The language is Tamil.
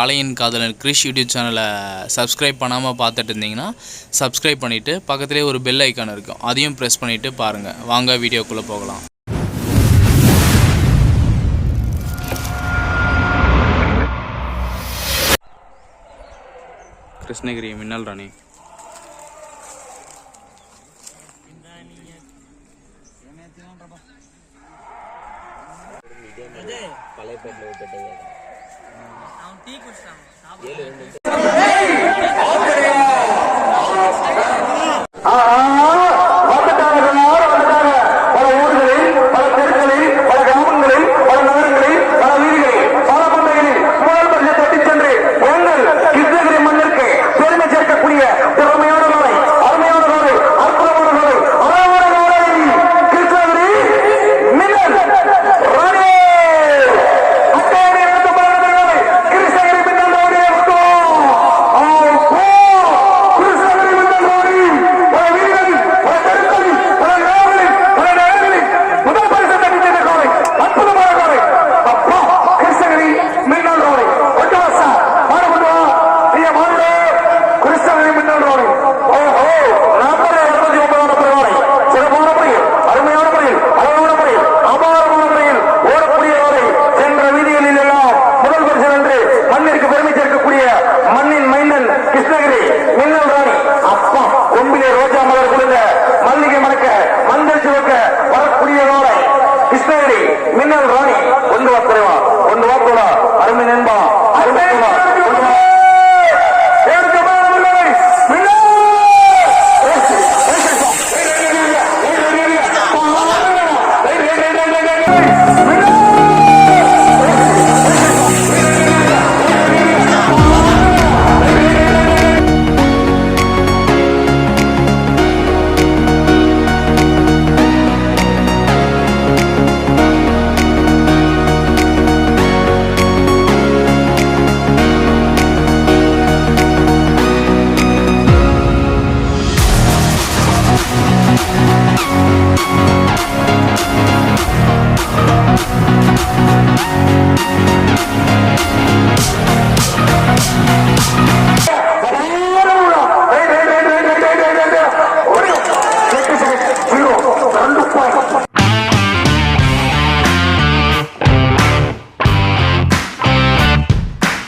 காலையின் காதலன் கிரிஷ் யூடியூப் சேனலை சப்ஸ்கிரைப் பண்ணாமல் பார்த்துட்டு இருந்தீங்கன்னா சப்ஸ்கிரைப் பண்ணிவிட்டு பக்கத்துலேயே ஒரு பெல் ஐக்கான் இருக்கும். அதையும் ப்ரெஸ் பண்ணிவிட்டு பாருங்கள் வாங்க வீடியோக்குள்ளே போகலாம். கிருஷ்ணகிரி மின்னல் ராணி. பழைய பேட்டில் குடிச்சிட்டான் టీ Thank you.